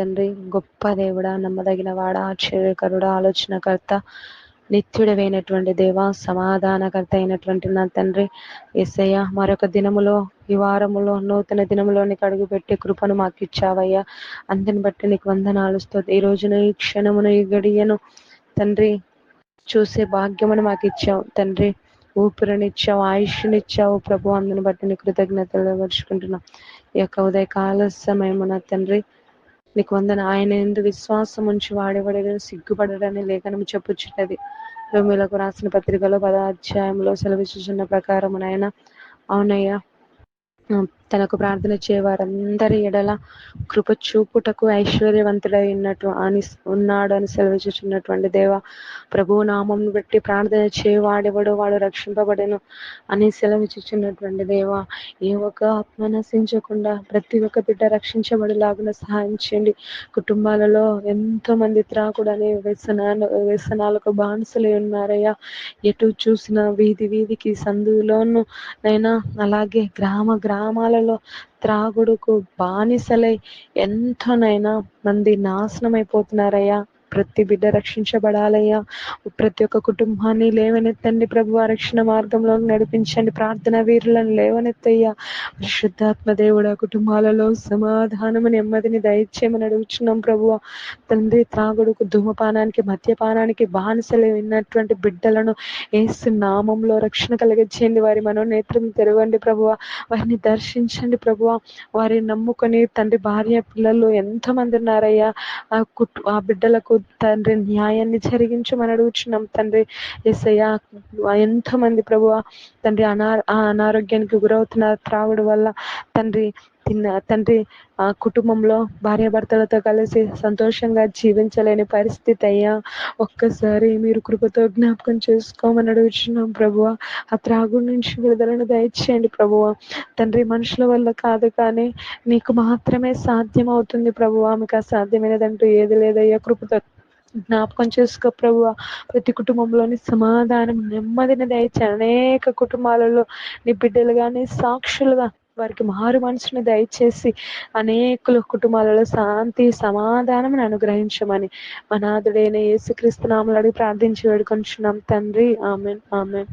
తండ్రి గొప్ప దేవుడా నమ్మదగిన వాడ ఆశ్చర్యకరుడ ఆలోచనకర్త నిత్యుడవైనటువంటి దేవ సమాధానకర్త అయినటువంటి నా తండ్రి ఎస్ఐయ మరొక దినములో ఈ వారములో నూతన దినములోనికి అడుగుపెట్టి కృపను మాకు ఇచ్చావయ్యా అందుని బట్టి నీకు వందనాలు స్తోత్రం. ఈ రోజున ఈ క్షణమును ఈ గడియను తండ్రి చూసే భాగ్యమును మాకు ఇచ్చావు తండ్రి. ఊపిరినిచ్చావు ఆయుష్నిచ్చావు ప్రభు. అందుని బట్టి నీ కృతజ్ఞతలు పరుచుకుంటున్నాం ఈ యొక్క ఉదయకాల సమయమున తండ్రి నీకు వందన. ఆయన ఎందు విశ్వాసం ఉంచి వాడేవాడని సిగ్గుపడడని లేఖనం చెప్పుచున్నది. రోమిలకు రాసిన పత్రికలో పద అధ్యాయంలో సెలవిస్తున్న ప్రకారం ఆయన అవునయ్యా. తనకు ప్రార్థన చేయవారందరి ఎడల కృప చూపుటకు ఐశ్వర్యవంతుడై ఉన్నట్టు అని ఉన్నాడు అని సెలవిచుచున్నటువంటి దేవ ప్రభు నామం బట్టి ప్రార్థన చేయవాడెవడో వాడు రక్షింపబడను అని సెలవిచుచున్నటువంటి దేవ ఏ ఒక్క ఆత్మ నశించకుండా ప్రతి ఒక్క బిడ్డ రక్షించబడిలాగున సహాయం చేయండి. కుటుంబాలలో ఎంతో మంది త్రాకుడని వ్యసనాలు వ్యసనాలకు బానిసలే ఉన్నారయ్యా. ఎటు చూసిన వీధి వీధికి సందులోను నైనా అలాగే గ్రామ గ్రామాలలో త్రాగుడుకు బానిసలై ఎంతోనైనా మంది నాశనం అయిపోతున్నారయ్యా ప్రతి బిడ్డ రక్షించబడాలయ్యా. ప్రతి ఒక్క కుటుంబాన్ని లేవనెత్తండి ప్రభు రక్షణ మార్గంలో నడిపించండి. ప్రార్థన వీరులను లేవనెత్తయ్యా. పరిశుద్ధాత్మ దేవుడ కుటుంబాలలో సమాధానము నెమ్మదిని దయచేయమని అడుగుచున్నాం ప్రభు. తండ్రి త్రాగుడుకు ధూమపానానికి మద్యపానానికి బానిసలు విన్నటువంటి బిడ్డలను ఏసు నామంలో రక్షణ కలిగించేయండి. వారి మనోనేత్రం తెరవండి ప్రభు. వారిని దర్శించండి ప్రభు. వారిని నమ్ముకొని తండ్రి భార్య పిల్లలు ఎంతమంది ఉన్నారయ్యా. ఆ కుటు ఆ బిడ్డలకు తండ్రి న్యాయాన్ని జరిగించమని అడుగుచున్నాం. తండ్రి ఎస్ఐయా ఎంతమంది ప్రభు తండ్రి అనా ఆ అనారోగ్యానికి గురవుతున్నారు త్రాగుడు వల్ల తండ్రి తిన్న తండ్రి ఆ కుటుంబంలో భార్యాభర్తలతో కలిసి సంతోషంగా జీవించలేని పరిస్థితి అయ్యా. ఒక్కసారి మీరు కృపతో జ్ఞాపకం చేసుకోమని అడుగుచున్నాం ప్రభువ. ఆ త్రాగు నుంచి విడుదలను దయచేయండి ప్రభువ. తండ్రి మనుషుల వల్ల కాదు కానీ నీకు మాత్రమే సాధ్యం అవుతుంది ప్రభువ. మీకు అసాధ్యమైనదంటూ ఏది లేదయ్యా. కృపతో జ్ఞాపకం చేసుకో ప్రభు ప్రతి కుటుంబంలోని సమాధానం నెమ్మదిని దయచే అనేక కుటుంబాలలో నీ బిడ్డలుగానే సాక్షులుగా వారికి మారు మనసును దయచేసి అనేకుల కుటుంబాలలో శాంతి సమాధానం అనుగ్రహించమని మనాథుడైన యేసుక్రీస్తు నామలు అడిగి ప్రార్థించి వేడుకొంచున్నాం. తండ్రి ఆమెన్ ఆమెన్.